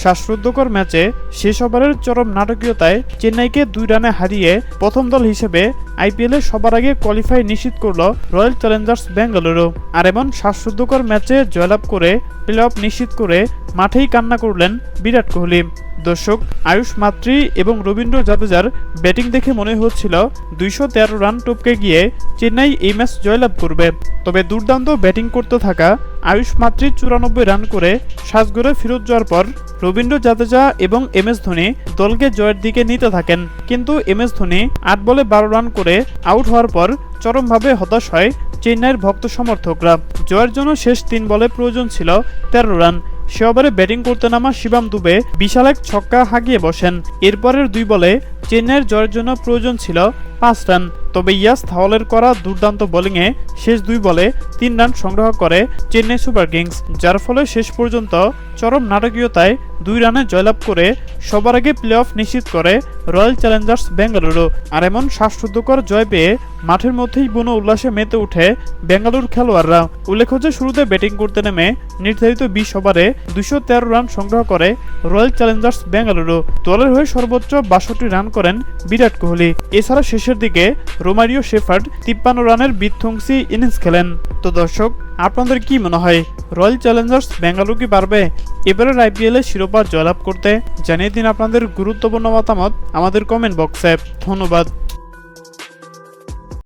শ্বাসরুদ্ধকর ম্যাচে শেষ ওভারের চরম নাটকীয়তায় চেন্নাইকে দুই রানে হারিয়ে প্রথম দল হিসেবে আইপিএলে সবার আগে কোয়ালিফাই নিশ্চিত করল রয়্যাল চ্যালেঞ্জার্স বেঙ্গালুরু আর এমন শ্বাসরুদ্ধকর ম্যাচে জয়লাভ করে প্লে অফ নিশ্চিত করে মাঠেই কান্না করলেন বিরাট কোহলি। দর্শক, আয়ুষ মাত্রি এবং রবীন্দ্র জাদেজার ব্যাটিং দেখে মনে হচ্ছিল দুইশো তেরো রান টপকে গিয়ে চেন্নাই এই ম্যাচ জয়লাভ করবে। তবে দুর্দান্ত ব্যাটিং করতে থাকা আয়ুষ মাত্রি চুরানব্বই রান করে সাজগড়ে ফেরত যাওয়ার পর রবীন্দ্র জাদেজা এবং এম এস ধোনি দলকে জয়ের দিকে নিতে থাকেন। কিন্তু এম এস ধোনি আট বলে বারো রান করে আউট হওয়ার পর চরমভাবে হতাশ হয় চেন্নাইয়ের ভক্ত সমর্থকরা। জয়ের জন্য শেষ তিন বলে প্রয়োজন ছিল তেরো রান। সে ওভারে ব্যাটিং করতে নামা শিবাম দুবে বিশাল এক ছক্কা হাগিয়ে বসেন। এরপরের দুই বলে চেন্নাইয়ের জয়ের জন্য প্রয়োজন ছিল পাঁচ রান। তবে ইয়াস থাওয়ালের করা দুর্দান্ত বোলিংয়ে শেষ দুই বলে তিন রান সংগ্রহ করে চেন্নাই সুপার কিংস, যার ফলে শেষ পর্যন্ত চরম নাটকীয়তায় দুই রানে জয়লাভ করে সবার আগে প্লে অফ নিশ্চিত করে রয়্যাল চ্যালেঞ্জার্স বেঙ্গালুরু আর এমন শ্বাসরুদ্ধকর জয় পেয়ে মাঠের মধ্যেই বুনো উল্লাসে মেতে উঠে বেঙ্গালুর খেলোয়াড়রা। উল্লেখ্য যে, শুরুতে ব্যাটিং করতে নেমে নির্ধারিত বিশ ওভারে দুশো তেরো রান সংগ্রহ করে রয়্যাল চ্যালেঞ্জার্স বেঙ্গালুরু দলের হয়ে সর্বোচ্চ বাষট্টি রান করেন বিরাট কোহলি। এছাড়া শেষের দিকে রোমারিও শেফার্ড তিপ্পান্ন রানের বিধ্বংসী ইনিংস খেলেন। তো দর্শক আপনাদের কি মনে হয় রয়্যাল চ্যালেঞ্জার্স বেঙ্গালুরু কি পারবে? এবারের আইপিএলে শিরোপা জয়লাভ করতে? জানিয়ে দিন আপনাদের গুরুত্বপূর্ণ মতামত আমাদের কমেন্ট বক্সে ধন্যবাদ।